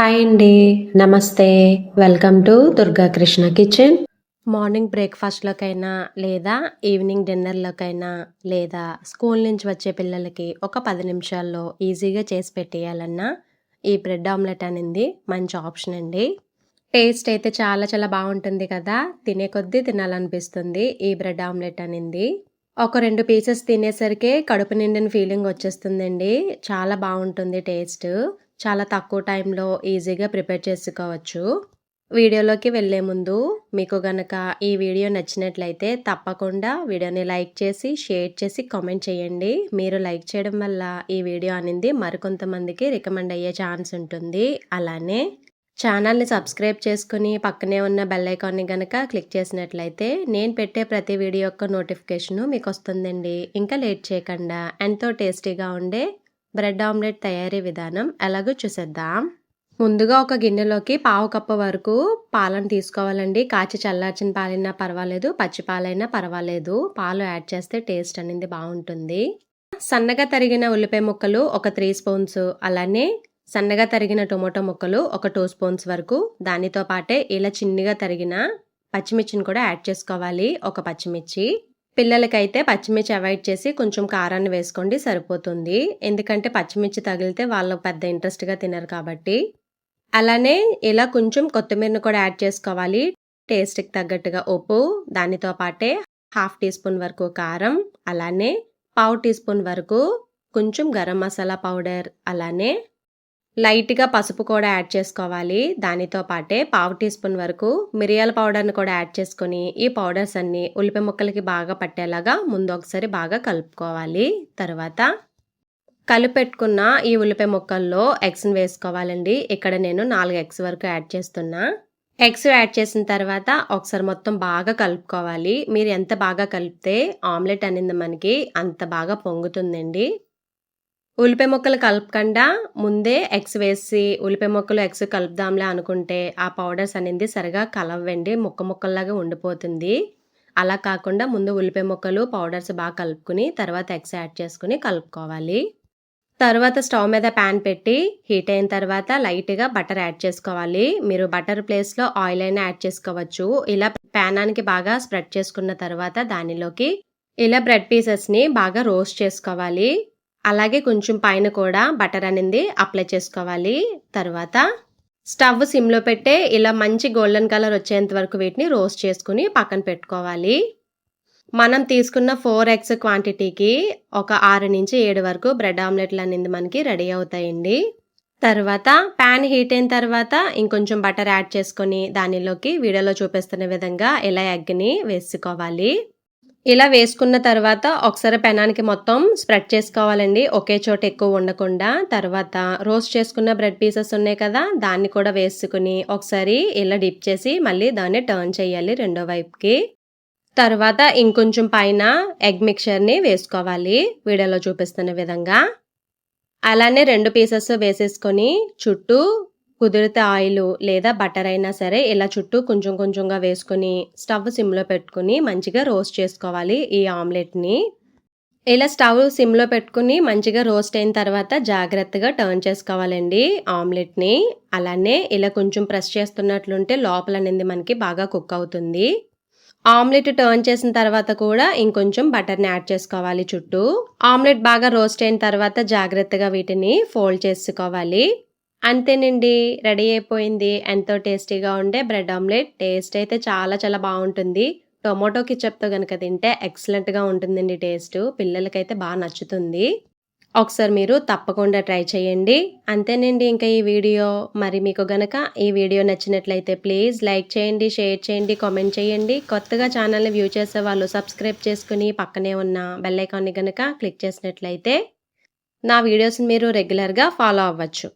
Hi అండి నమస్తే. Welcome to Durga Krishna kitchen morning బ్రేక్ఫాస్ట్లోకైనా లేదా ఈవినింగ్ డిన్నర్లోకైనా లేదా స్కూల్ నుంచి వచ్చే పిల్లలకి ఒక పది నిమిషాల్లో ఈజీగా చేసి పెట్టేయాలన్నా ఈ బ్రెడ్ ఆమ్లెట్ అనేది మంచి ఆప్షన్ అండి. టేస్ట్ అయితే చాలా చాలా బాగుంటుంది కదా తినే కొద్దీ తినాలనిపిస్తుంది ఈ బ్రెడ్ ఆమ్లెట్ అనేది. ఒక రెండు పీసెస్ తినేసరికి కడుపు నిండిన ఫీలింగ్ వచ్చేస్తుందండి. చాలా బాగుంటుంది టేస్ట్ చాలా తక్కువ టైంలో ఈజీగా ప్రిపేర్ చేసుకోవచ్చు. వీడియోలోకి వెళ్ళే ముందు మీకు గనక ఈ వీడియో నచ్చినట్లయితే తప్పకుండా వీడియోని లైక్ చేసి షేర్ చేసి కామెంట్ చేయండి. మీరు లైక్ చేయడం వల్ల ఈ వీడియో అనేది మరికొంతమందికి రికమెండ్ అయ్యే ఛాన్స్ ఉంటుంది. అలానే ఛానల్ని సబ్స్క్రైబ్ చేసుకుని పక్కనే ఉన్న బెల్ ఐకాన్ని కనుక క్లిక్ చేసినట్లయితే నేను పెట్టే ప్రతి వీడియో యొక్క నోటిఫికేషను మీకు వస్తుందండి. ఇంకా లేట్ చేయకుండా ఎంతో టేస్టీగా ఉండే బ్రెడ్ ఆమ్లెట్ తయారీ విధానం ఎలాగో చూసేద్దాం. ముందుగా ఒక గిన్నెలోకి పావు కప్పు వరకు పాలను తీసుకోవాలండి. కాచి చల్లార్చిన పాలైనా పర్వాలేదు పచ్చి పాలైనా పర్వాలేదు. పాలు యాడ్ చేస్తే టేస్ట్ అనేది బాగుంటుంది. సన్నగా తరిగిన ఉల్లిపాయ ముక్కలు ఒక త్రీ స్పూన్స్ అలానే సన్నగా తరిగిన టొమాటో ముక్కలు ఒక టూ స్పూన్స్ వరకు. దానితో పాటే ఇలా చిన్నగా తరిగిన పచ్చిమిర్చిని కూడా యాడ్ చేసుకోవాలి. ఒక పచ్చిమిర్చి పిల్లలకైతే పచ్చిమిర్చి అవాయిడ్ చేసి కొంచెం కారాన్ని వేసుకోండి సరిపోతుంది. ఎందుకంటే పచ్చిమిర్చి తగిలితే వాళ్ళు పెద్ద ఇంట్రెస్ట్గా తినరు కాబట్టి. అలానే ఇలా కొంచెం కొత్తిమీరను కూడా యాడ్ చేసుకోవాలి. టేస్ట్కి తగ్గట్టుగా ఉప్పు దానితో పాటే హాఫ్ టీ స్పూన్ వరకు కారం అలానే పావు టీ స్పూన్ వరకు కొంచెం గరం మసాలా పౌడర్ అలానే లైట్గా పసుపు కూడా యాడ్ చేసుకోవాలి. దానితో పాటే పావు టీ స్పూన్ వరకు మిరియాల పౌడర్ని కూడా యాడ్ చేసుకొని ఈ పౌడర్స్ అన్నీ ఉల్లిపాయ ముక్కలకి బాగా పట్టేలాగా ముందు ఒకసారి బాగా కలుపుకోవాలి. తర్వాత కలిపెట్టుకున్న ఈ ఉల్లిపాయ ముక్కల్లో ఎగ్స్ని వేసుకోవాలండి. ఇక్కడ నేను నాలుగు ఎగ్స్ వరకు యాడ్ చేస్తున్నా. ఎగ్స్ యాడ్ చేసిన తర్వాత ఒకసారి మొత్తం బాగా కలుపుకోవాలి. మీరు ఎంత బాగా కలిపితే ఆమ్లెట్ అనేది మనకి అంత బాగా పొంగుతుందండి. ఉల్లిపాయ ముక్కలు కలపకుండా ముందే ఎగ్స్ వేసి ఉల్లిపాయ ముక్కలు ఎగ్స్ కలుపుదాంలే అనుకుంటే ఆ పౌడర్స్ అనేది సరిగా కలవండి ముక్క ముక్కల్లాగా ఉండిపోతుంది. అలా కాకుండా ముందు ఉల్లిపాయ ముక్కలు పౌడర్స్ బాగా కలుపుకుని తర్వాత ఎగ్స్ యాడ్ చేసుకుని కలుపుకోవాలి. తర్వాత స్టవ్ మీద ప్యాన్ పెట్టి హీట్ అయిన తర్వాత లైట్గా బటర్ యాడ్ చేసుకోవాలి. మీరు బటర్ ప్లేస్లో ఆయిల్ అయినా యాడ్ చేసుకోవచ్చు. ఇలా ప్యానానికి బాగా స్ప్రెడ్ చేసుకున్న తర్వాత దానిలోకి ఇలా బ్రెడ్ పీసెస్ని బాగా రోస్ట్ చేసుకోవాలి. అలాగే కొంచెం పైన కూడా బటర్ అనేది అప్లై చేసుకోవాలి. తర్వాత స్టవ్ సిమ్లో పెట్టే ఇలా మంచి గోల్డెన్ కలర్ వచ్చేంత వరకు వీటిని రోస్ట్ చేసుకుని పక్కన పెట్టుకోవాలి. మనం తీసుకున్న ఫోర్ ఎగ్స్ క్వాంటిటీకి ఒక ఆరు నుంచి ఏడు వరకు బ్రెడ్ ఆమ్లెట్లు అనేది మనకి రెడీ అవుతాయండి. తర్వాత ప్యాన్ హీట్ అయిన తర్వాత ఇంకొంచెం బటర్ యాడ్ చేసుకొని దానిలోకి వీడియోలో చూపిస్తున్న విధంగా ఇలా ఎగ్ని వేసుకోవాలి. ఇలా వేసుకున్న తర్వాత ఒకసారి పెనానికి మొత్తం స్ప్రెడ్ చేసుకోవాలండి. ఒకే చోట ఎక్కువ ఉండకుండా. తర్వాత రోస్ట్ చేసుకున్న బ్రెడ్ పీసెస్ ఉన్నాయి కదా దాన్ని కూడా వేసుకుని ఒకసారి ఇలా డిప్ చేసి మళ్ళీ దాన్ని టర్న్ చేయాలి రెండో వైపుకి. తర్వాత ఇంకొంచెం పైన ఎగ్ మిక్చర్ని వేసుకోవాలి వీడియోలో చూపిస్తున్న విధంగా. అలానే రెండు పీసెస్ వేసేసుకొని చుట్టూ కుదిరితే ఆయిల్ లేదా బటర్ అయినా సరే ఇలా చుట్టూ కొంచెం కొంచెంగా వేసుకొని స్టవ్ సిమ్లో పెట్టుకుని మంచిగా రోస్ట్ చేసుకోవాలి ఈ ఆమ్లెట్ని. ఇలా స్టవ్ సిమ్లో పెట్టుకుని మంచిగా రోస్ట్ అయిన తర్వాత జాగ్రత్తగా టర్న్ చేసుకోవాలండి ఆమ్లెట్ని. అలానే ఇలా కొంచెం ప్రెస్ చేస్తున్నట్లుంటే లోపల అనేది మనకి బాగా కుక్ అవుతుంది. ఆమ్లెట్ టర్న్ చేసిన తర్వాత కూడా ఇంకొంచెం బటర్ని యాడ్ చేసుకోవాలి చుట్టూ. ఆమ్లెట్ బాగా రోస్ట్ అయిన తర్వాత జాగ్రత్తగా వీటిని ఫోల్డ్ చేసుకోవాలి. అంతేనండి రెడీ అయిపోయింది. ఎంతో టేస్టీగా ఉండే బ్రెడ్ ఆమ్లెట్. టేస్ట్ అయితే చాలా చాలా బాగుంటుంది. టొమాటో కిచప్తో కనుక తింటే ఎక్సలెంట్గా ఉంటుందండి టేస్ట్. పిల్లలకైతే బాగా నచ్చుతుంది. ఒకసారి మీరు తప్పకుండా ట్రై చేయండి. అంతేనండి ఇంకా ఈ వీడియో. మరి మీకు గనక ఈ వీడియో నచ్చినట్లయితే ప్లీజ్ లైక్ చేయండి షేర్ చేయండి కామెంట్ చేయండి. కొత్తగా ఛానల్ని వ్యూ చేసే వాళ్ళు సబ్స్క్రైబ్ చేసుకుని పక్కనే ఉన్న బెల్లైకాన్ని గనక క్లిక్ చేసినట్లయితే నా వీడియోస్ని మీరు రెగ్యులర్గా ఫాలో అవ్వచ్చు.